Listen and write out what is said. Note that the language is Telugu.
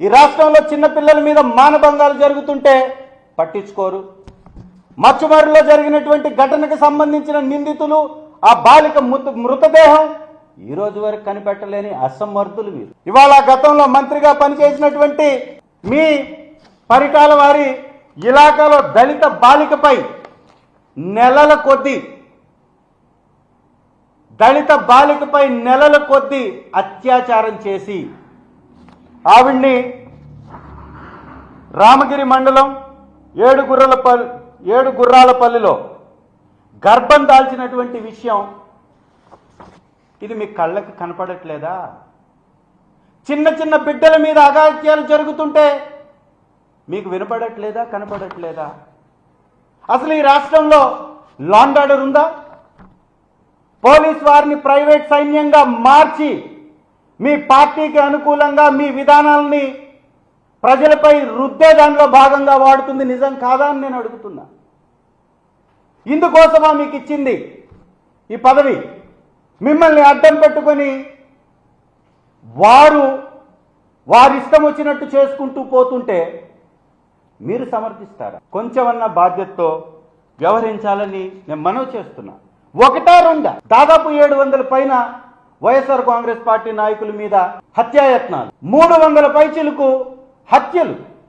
ఈ రాష్ట్రంలో చిన్నపిల్లల మీద మానభంగాలు జరుగుతుంటే పట్టించుకోరు. మచ్చుమరిలో జరిగినటువంటి ఘటనకు సంబంధించిన నిందితులు ఆ బాలిక మృత- మృతదేహం ఈ రోజు వరకు కనిపెట్టలేని అసమర్థులు మీరు ఇవాళ గతంలో మంత్రిగా పనిచేసినటువంటి మీ పరిటాల వారి ఇలాకాలో దళిత బాలికపై నెలల కొద్దీ దళిత బాలికపై నెలల కొద్దీ అత్యాచారం చేసి ఆవిడ్ని రామగిరి మండలం ఏడు గుర్రలపల్లి ఏడు గుర్రాలపల్లిలో గర్భం దాల్చినటువంటి విషయం ఇది మీ కళ్ళకు కనపడట్లేదా? చిన్న చిన్న బిడ్డల మీద అగాత్యాలు జరుగుతుంటే మీకు వినపడట్లేదా? కనపడట్లేదా? అసలు ఈ రాష్ట్రంలో లాండ్ ఆర్డర్ ఉందా? పోలీస్ వారిని ప్రైవేట్ సైన్యంగా మార్చి మీ పార్టీకి అనుకూలంగా మీ విధానాలని ప్రజలపై రుద్దే దానిలో భాగంగా వాడుతుంది నిజం కాదా అని నేను అడుగుతున్నా. ఇందుకోసమా మీకు ఇచ్చింది ఈ పదవి? మిమ్మల్ని అడ్డం పెట్టుకొని వారు వారి ఇష్టం వచ్చినట్టు చేసుకుంటూ పోతుంటే మీరు సమర్థిస్తారా? కొంచెమన్న బాధ్యతతో వ్యవహరించాలని నేను మనవి చేస్తున్నా. ఒకటా రెండా? దాదాపు ఏడు వందల పైన వైఎస్ఆర్ కాంగ్రెస్ పార్టీ నాయకుల మీద హత్యాయత్నాలు. మూడు వందల పైచిలకు హత్యలు.